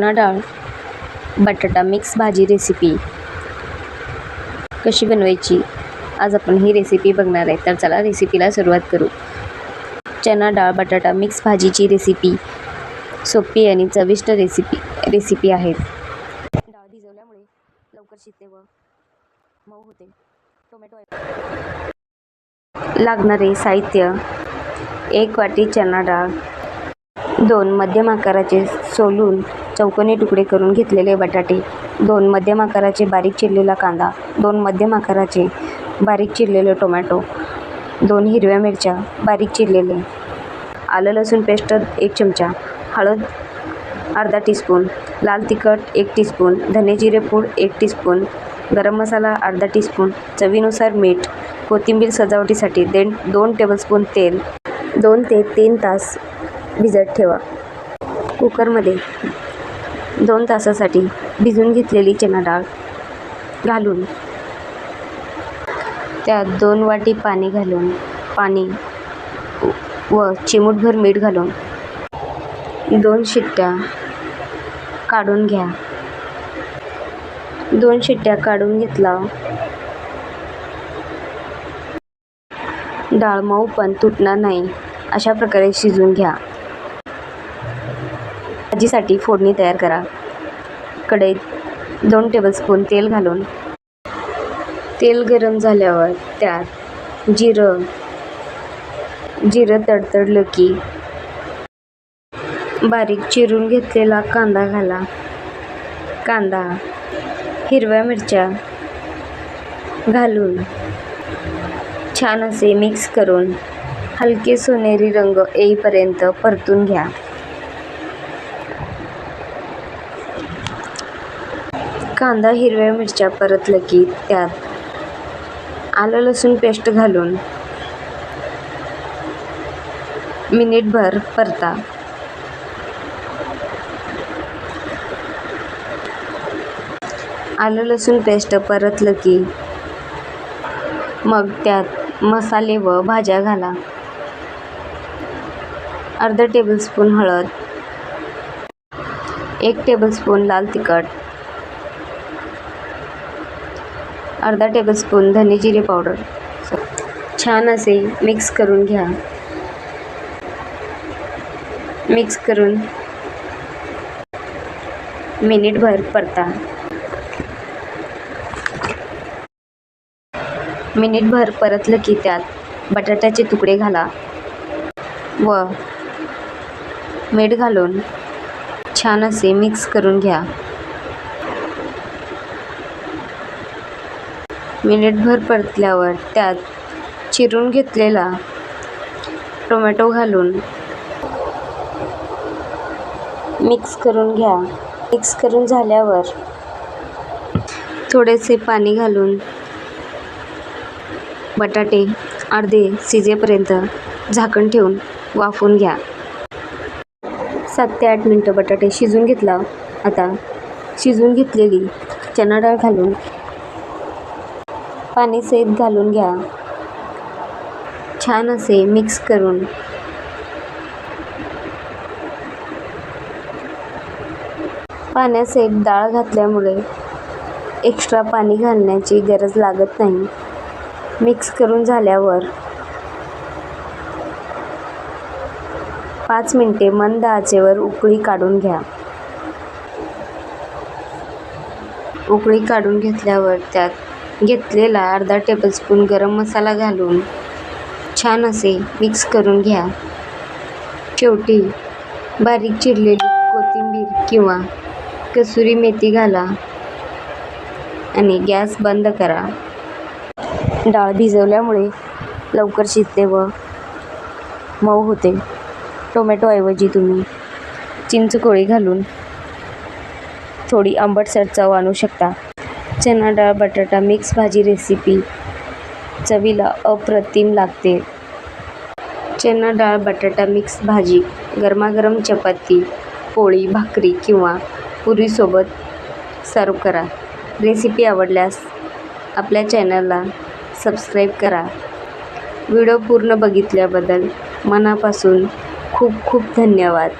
चणा डाळ बटाटा मिक्स भाजी रेसिपी कशी बनवायची? आज आपण ही रेसिपी बघणार आहे. तर चला रेसिपीला सुरुवात करू. चना डाळ बटाटा मिक्स भाजीची रेसिपी सोपी आणि चविष्ट रेसिपी रेसिपी आहे. डाळ भिजवल्यामुळे लवकर शिजते व मऊ होते. टोमॅटो लागणारे साहित्य एक वाटी चना डाळ दोन मध्यम आकाराचे सोलून चौकोनी तुकडे करून घेतलेले बटाटे दोन मध्यम आकाराचे बारीक चिरलेला कांदा दोन मध्यम आकाराचे बारीक चिरलेले टोमॅटो दोन हिरव्या मिरच्या बारीक चिरलेले आलं लसूण पेस्ट एक चमचा हळद अर्धा टीस्पून लाल तिखट एक टीस्पून धने जिरे पूड एक टीस्पून गरम मसाला अर्धा टीस्पून चवीनुसार मीठ कोथिंबीर सजावटीसाठी देण दोन टेबलस्पून तेल दोन ते तीन तास भिजत ठेवा. कुकरमध्ये दोन तासासाठी भिजून घेतलेली चणा डाळ घालून. त्यात दोन वाटी पाणी घालून पाणी व चिमूटभर मीठ घालून दोन शिट्ट्या काढून घ्या. दोन शिट्ट्या काढून घेतला. डाळ मऊ पण तुटणार नाही. अशा प्रकारे शिजून घ्या. भाजीसाठी फोडणी तयार करा. कढईत दोन टेबलस्पून तेल घालून. तेल गरम झाल्यावर त्यात जिरं जिरं तडतडलं की बारीक चिरून घेतलेला कांदा घाला. कांदा हिरव्या मिरच्या घालून छान असे मिक्स करून हलके सोनेरी रंग येईपर्यंत परतून घ्या. कांदा हिरव्या मिरच्या परतलं की त्यात आलं लसूण पेस्ट घालून मिनिटभर परता. आलं लसूण पेस्ट परतलं की मग त्यात मसाले व भाज्या घाला. अर्धा टेबलस्पून हळद. एक टेबलस्पून लाल तिखट. अर्धा टेबलस्पून धने जिरे पावडर छान असे मिक्स करून घ्या. मिक्स करून मिनिटभर परता. मिनिटभर परतलं की त्यात बटाट्याचे तुकडे घाला व मीठ घालून छान असे मिक्स करून घ्या. मिनिटभर परतल्यावर त्यात चिरून घेतलेला टोमॅटो घालून मिक्स करून घ्या. मिक्स करून झाल्यावर थोडेसे पाणी घालून बटाटे अर्धे शिजेपर्यंत झाकण ठेवून वाफवून घ्या. सात ते आठ मिनटं बटाटे शिजून घेतला. आता शिजून घेतलेली चणा डाळ घालून पाणी सहित घालून घ्या. छान असे मिक्स करून. पाण्यासहित डाळ घातल्यामुळे एक्स्ट्रा पाणी घालण्याची गरज लागत नाही. मिक्स करून झाल्यावर पाच मिनटे मंद आचेवर उकळी काढून घ्या. उकळी काढून घेतल्यावर त्यात घेतलेला अर्धा टेबलस्पून गरम मसाला घालून छान असे मिक्स करून घ्या. शेवटी बारीक चिरलेली कोथिंबीर किंवा कसुरी मेथी घाला आणि गॅस बंद करा. डाळ भिजवल्यामुळे लवकर शिजते व मऊ होते. टोमॅटोऐवजी तुम्ही चिंचकोळी घालून थोडी आंबटसर चव आणू शकता. चना डाळ बटाटा मिक्स भाजी रेसिपी चवीला अप्रतिम लागते. चना डाळ बटाटा मिक्स भाजी गरमागरम चपाती पोळी भाकरी किंवा पुरीसोबत सर्व करा. रेसिपी आवडल्यास आपल्या चॅनलला सबस्क्राईब करा. व्हिडिओ पूर्ण बघितल्याबद्दल मनापासून खूप खूप धन्यवाद.